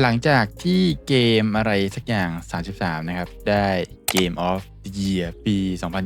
หลังจากที่เกมอะไรสักอย่าง 33 นะครับ ได้ Game of the Year ปี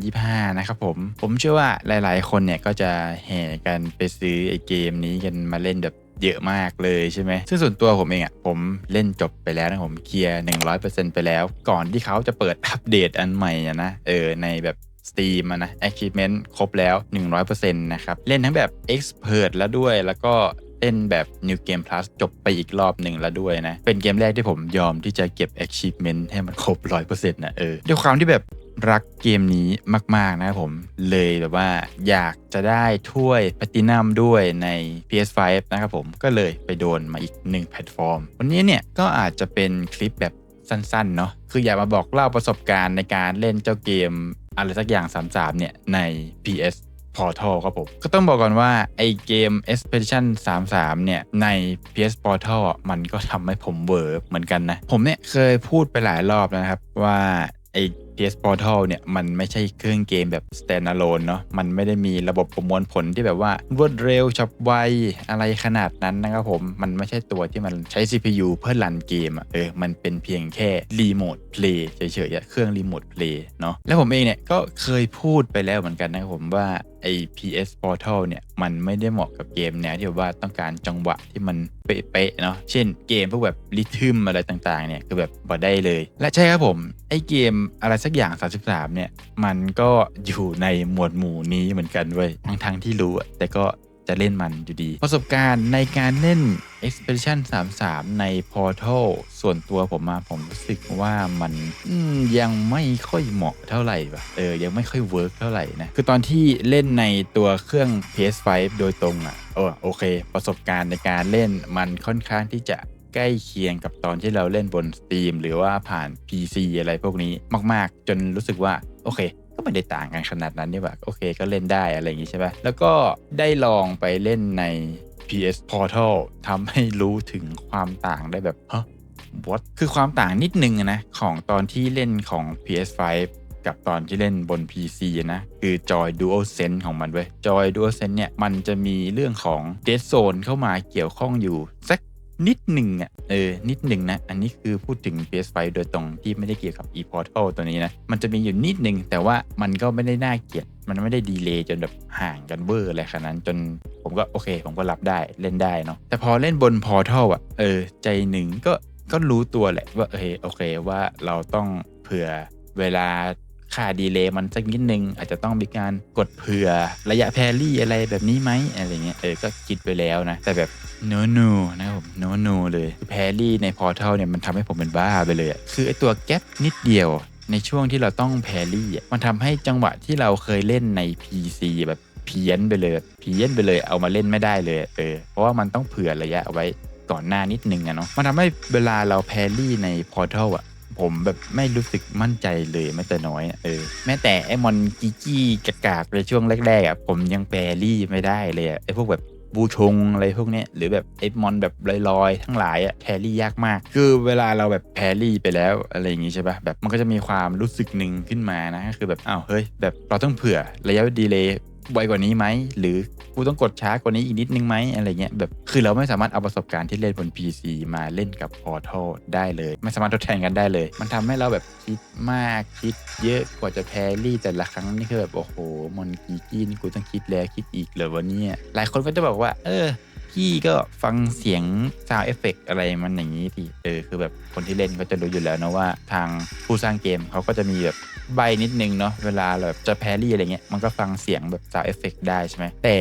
2025 นะครับผม ผมเชื่อว่าหลายๆ คนเนี่ยก็จะแห่กันไปซื้อไอเกมนี้กันมาเล่นแบบเยอะมากเลยใช่ไหม ซึ่งส่วนตัวผมเองอะ่ะ ผมเล่นจบไปแล้วนะผมเคลียร์ 100%ไปแล้ว ก่อนที่เขาจะเปิดอัปเดตอันใหม่นะ เออ ในแบบ Steam อะนะ Achievement ครบแล้ว 100%นะครับ เล่นทั้งแบบ Expert แล้วด้วย แล้วก็ เล่นแบบ New Game Plus จบไปอีกรอบหนึ่งแล้วด้วยนะ เป็นเกมแรกที่ผมยอมที่จะเก็บ Achievement ให้มันครบ 100%นะเออด้วยความที่แบบรักเกมนี้มาก ๆ นะครับผมเลยแบบว่าอยากจะได้ถ้วยแพตินัมด้วยใน PS5 นะครับผมก็เลยไปโดนมาอีกหนึ่งแพลตฟอร์ม วันนี้เนี่ยก็อาจจะเป็นคลิปแบบสั้น ๆ เนาะคืออยากมาบอกเล่าประสบการณ์ในการเล่นเจ้าเกมอะไรสักอย่าง33เนี่ยใน PS Portal ครับผม ก็ต้องบอกก่อนว่า ไอเกม Expedition 33 เนี่ย ใน PS Portal อะมันก็ทำให้ผมเวอร์เหมือนกันนะ ผมเนี่ยเคยพูดไปหลายรอบแล้วนะครับ ว่าไอ PS Portal เนี่ยมันไม่ใช่เครื่องเกมแบบ standalone เนาะมันไม่ได้มีระบบประมวลผลที่แบบว่ารวดเร็วฉับไวอะไรขนาดนั้นนะครับผม มันไม่ใช่ตัวที่มันใช้ CPU เพื่อรันเกมอะเออมันเป็นเพียงแค่รีโมทเพลย์เฉยๆเครื่องรีโมทเพลย์เนาะแล้วผมเองเนี่ยก็เคยพูดไปแล้วเหมือนกันนะครับผมว่าไอ PS Portal เนี่ยมันไม่ได้เหมาะกับเกมแนวที่แบบว่าต้องการจังหวะที่มันเป๊ะๆเนาะเช่นเกมพวกแบบริทึมอะไรต่างๆเนี่ยคือแบบบ่ได้เลย และใช่ครับผมไอเกมอะไรสสักอย่าง 33 เนี่ย มันก็อยู่ในหมวดหมู่นี้เหมือนกันเว้ยทั้งๆที่รู้แต่ก็จะเล่นมันอยู่ดี ประสบการณ์ในการเล่น Expedition 33 ใน Portal ส่วนตัวผมมาผมรู้สึกว่ามันมยังไม่ค่อยเหมาะเท่าไหร่ปะเออ ยังไม่ค่อยเวิร์กเท่าไหร่นะ คือตอนที่เล่นในตัวเครื่อง PS5 โดยตรงอะ่ะเออโอเค ประสบการณ์ในการเล่นมันค่อนข้างที่จะ ใกล้เคียงกับตอนที่เราเล่นบน Steam หรือว่าผ่าน PC อะไรพวกนี้มาก ๆ จนรู้สึกว่าโอเค ก็ไม่ได้ต่างกันขนาดนั้นนี่หว่าโอเคก็เล่นได้อะไรอย่างงี้ใช่ปะแล้วก็ได้ลองไปเล่นใน PS Portal ทำให้รู้ถึงความต่างได้แบบฮะ what คือความต่างนิดนึงนะของตอนที่เล่นของ PS5 กับตอนที่เล่นบน PC นะ คือจอย Dual Sense ของมันเว้ยจอย Dual Sense เนี่ย มันจะมีเรื่องของ Dead Zone เข้ามาเกี่ยวข้องอยู่สัก นิดหนึ่งอะเออ นิดหนึ่งนะ อันนี้คือพูดถึง PS5 โดยตรงที่ไม่ได้เกี่ยวกับ ePortal ตัวนี้นะ มันจะมีอยู่นิดหนึ่งแต่ว่ามันก็ไม่ได้น่าเกลียด มันไม่ได้ดีเลย์จนแบบห่างกันเบอร์อะไรขนาดนั้นจนผมก็โอเค ผมก็รับได้เล่นได้เนาะแต่พอเล่นบน Portal อะเออ ใจหนึ่งก็ก็รู้ตัวแหละว่าเออโอเคว่าเราต้องเผื่อเวลาค่าดีเลย์มันสักนิดนึง อาจจะต้องมีการกดเผื่อระยะแพรรี่อะไรแบบนี้ไหมอะไรเงี้ยเออก็คิดไปแล้วนะ แต่แบบ โนโนนะครับผมโนโนเลยคือแพรี่ในพอร์ทัลเนี่ยมันทำให้ผมเป็นบ้าไปเลยอะคือไอตัวแก๊ปนิดเดียวในช่วงที่เราต้องแพรรี่อะมันทำให้จังหวะที่เราเคยเล่นใน PC แบบเพี้ยนไปเลยเพี้ยนไปเลยเอามาเล่นไม่ได้เลยเออเพราะว่ามันต้องเผื่อระยะเอาไว้ก่อนหน้านิดนึงอะเนาะมันทำให้เวลาเราแพรี่ในพอร์ทัลอะผมแบบไม่รู้สึกมั่นใจเลยแม้แต่น้อยเออแม้แต่ไอ้มอนจีจี้กากๆในช่วงแรกๆอะผมยังแปรรี่ไม่ได้เลยอะไอ้พวกแบบ บูชงอะไรพวกนี้หรือแบบเอฟมอนแบบลอยๆ ทั้งหลายอะแพรี่ยากมาก คือเวลาเราแบบแพรี่ไปแล้วอะไรอย่างงี้ใช่ปะแบบมันก็จะมีความรู้สึกหนึ่งขึ้นมานะก็คือแบบอ้าวเฮ้ยแบบเราต้องเผื่อระยะดีเลย์ไวกว่านี้ไหมหรือ กูต้องกดช้ากว่านี้อีกนิดนึงไหมอะไรเงี้ยแบบคือเราไม่สามารถเอาประสบการณ์ที่เล่นบน PC มาเล่นกับ Portal ได้เลย ไม่สามารถทดแทนกันได้เลย มันทำให้เราแบบคิดมากคิดเยอะกว่าจะแพรรี่แต่ละครั้งนี่คือแบบโอ้โหมอนกีกี้นี่กูต้องคิดแล้วคิดอีกเหรอวะเนี่ยหลายคนก็จะบอกว่า เออพี่ก็ฟังเสียงซาวเอฟเฟกอะไรมันอย่างนี้ทีเออคือแบบคนที่เล่นก็จะรู้อยู่แล้วนะว่า ทางผู้สร้างเกมเขาก็จะมีแบบ ใบนิดนึงเนาะเวลาแบบจะแพรี่อะไรเงี้ยมันก็ฟังเสียงแบบซาวเอฟเฟกได้ใช่ไหมแต่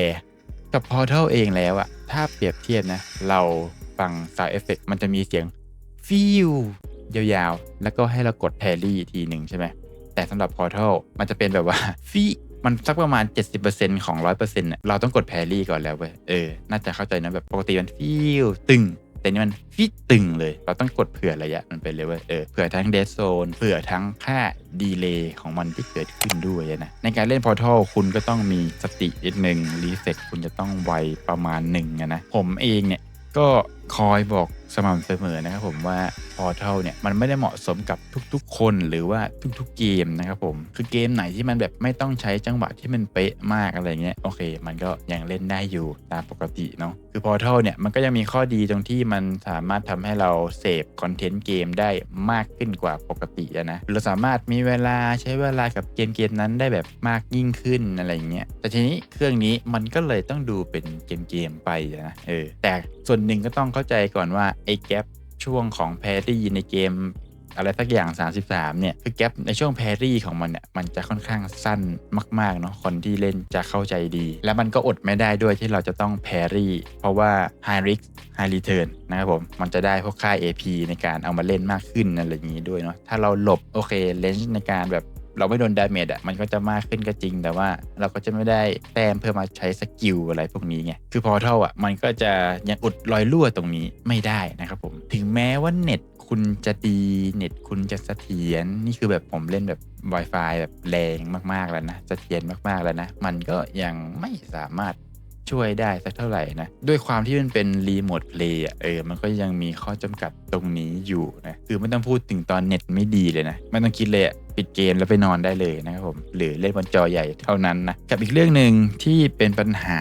กับ Portal เองแล้วอะถ้าเปรียบเทียบนะ เราฟังซาวเอฟเฟกมันจะมีเสียงฟิวยาวๆ แล้วก็ให้เรากดแพรี่ทีหนึ่งใช่ไหมแต่สำหรับ Portal มันจะเป็นแบบว่าฟีมันสักประมาณ 70%ของ 100%เนี่ยเราต้องกดแพรรี่ก่อนแล้วเว้ยเออน่าจะเข้าใจนะแบบปกติมันฟิวตึง แต่นี่มันฟิตึงเลย เราต้องกดเผื่อระยะมันไปเลยเว้ยเออเผื่อทั้งเดสโซนเผื่อทั้งค่าดีเลย์ของมันที่เกิดขึ้นด้วยนะ ในการเล่นพอทัลคุณก็ต้องมีสตินิดนึงรีเฟกคุณจะต้องไวประมาณหนึ่งนะ ผมเองเนี่ยก็ คอยบอกสม่ำเสมอนะครับผมว่า Portal เนี่ยมันไม่ได้เหมาะสมกับทุกๆ คนหรือว่าทุกๆเกมนะครับผมคือเกมไหนที่มันแบบไม่ต้องใช้จังหวะที่มันเป๊ะมากอะไรเงี้ยโอเค มันก็ยังเล่นได้อยู่ตามปกติเนาะคือ Portal เนี่ยมันก็ยังมีข้อดีตรงที่มันสามารถทำให้เราเสพคอนเทนต์เกมได้มากขึ้นกว่าปกตินะเราสามารถมีเวลาใช้เวลากับเกมเกมนั้นได้แบบมากยิ่งขึ้นอะไรเงี้ยแต่ทีนี้เครื่องนี้มันก็เลยต้องดูเป็นเกมเกมๆไปนะเออแต่ส่วนหนึ่งก็ต้องเข้าใจก่อนว่าไอ้แกปช่วงของแพรรี่ในเกม อะไรสักอย่าง 33 เนี่ยคือแกปในช่วงแพรรี่ของมันเนี่ยมันจะค่อนข้างสั้นมากๆเนาะคนที่เล่นจะเข้าใจดี แล้วมันก็อดไม่ได้ด้วยที่เราจะต้องแพรรี่ เพราะว่า High Risk High Return นะครับผมมันจะได้พวกค่า AP ในการเอามาเล่นมากขึ้นอะไรอย่างนี้ด้วยเนาะถ้าเราหลบโอเคเลนส์ในการแบบ เราไม่โดนดาเมจอะมันก็จะมากขึ้นก็จริง แต่ว่าเราก็จะไม่ได้แต้มเพื่อมาใช้สกิลอะไรพวกนี้ไงคือพอเท่าอะมันก็จะยังอุดรอยรั่วตรงนี้ไม่ได้นะครับผมถึงแม้ว่าเน็ตคุณจะดีเน็ตคุณจะเสถียรนี่คือแบบผมเล่นแบบ Wi-Fi แบบแรงมากๆแล้วนะเสถียรมากๆแล้วนะ มันก็ยังไม่สามารถช่วยได้สักเท่าไหร่นะ ด้วยความที่มันเป็นรีโมทเพลย์อะเออ มันก็ยังมีข้อจำกัดตรงนี้อยู่นะ คือไม่ต้องพูดถึงตอนเน็ตไม่ดีเลยนะ ไม่ต้องคิดเลยอะ ปิดเกมแล้วไปนอนได้เลยนะครับผม หรือเล่นบนจอใหญ่เท่านั้นนะ กับอีกเรื่องหนึ่งที่เป็นปัญหา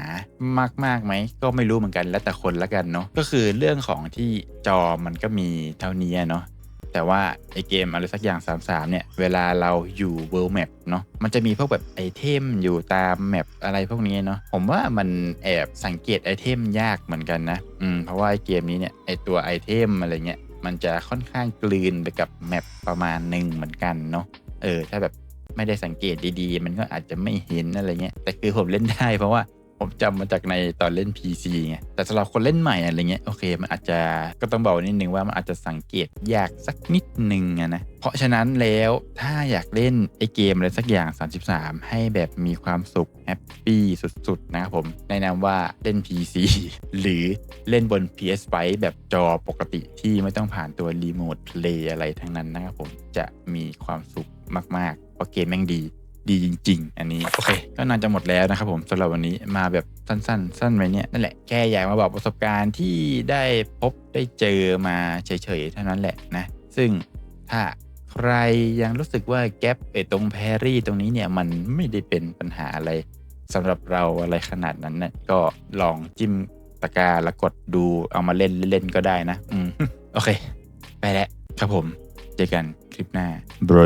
มากๆไหม ก็ไม่รู้เหมือนกันแล้วแต่คนละกันเนาะก็คือเรื่องของที่จอมันก็มีเท่านี้เนาะแต่ว่าไอเกมอะไรสักอย่าง 33 เนี่ย เวลาเราอยู่ World Map เนาะมันจะมีพวกแบบไอเทมอยู่ตามแมปอะไรพวกนี้เนาะผมว่ามันแอบสังเกตไอเทมยากเหมือนกันนะอืมเพราะว่าไอเกมนี้เนี่ยไอตัวไอเทมอะไรเงี้ยมันจะค่อนข้างกลืนไปกับแมปประมาณหนึ่งเหมือนกันเนาะ เออถ้าแบบไม่ได้สังเกตดีๆ มันก็อาจจะไม่เห็นอะไรเงี้ยแต่คือผมเล่นได้เพราะว่า ผมจำมาจากในตอนเล่น PC ไง แต่สำหรับคนเล่นใหม่อะไรเงี้ยโอเค มันอาจจะก็ต้องบอกนิดนึงว่ามันอาจจะสังเกตยากสักนิดนึงนะ เพราะฉะนั้นแล้วถ้าอยากเล่นไอเกมอะไรสักอย่าง 33 ให้แบบมีความสุขแฮปปี้สุดๆ นะครับผมแนะนำว่าเล่น PC หรือเล่นบน PS5 แบบจอปกติที่ไม่ต้องผ่านตัวรีโมทเพลย์อะไรทั้งนั้นนะครับผมจะมีความสุขมากๆเพราะเกมแม่งดี ดีจริง ๆ อันนี้โอเค ก็น่าจะหมดแล้วนะครับผมสำหรับวันนี้มาแบบสั้นๆ สั้นไปเนี่ยนั่นแหละแค่อยากมาบอกประสบการณ์ที่ได้พบได้เจอมาเฉยๆเท่านั้นแหละนะ ซึ่งถ้าใครยังรู้สึกว่าแกปไอตรงแพรรี่ตรงนี้เนี่ยมันไม่ได้เป็นปัญหาอะไรสำหรับเราอะไรขนาดนั้นนะก็ลองจิ้มตะกร้าแล้วกดดูเอามาเล่นเล่นๆก็ได้นะ อืม โอเค ไปแล้วครับผม เจอกันคลิปหน้าบร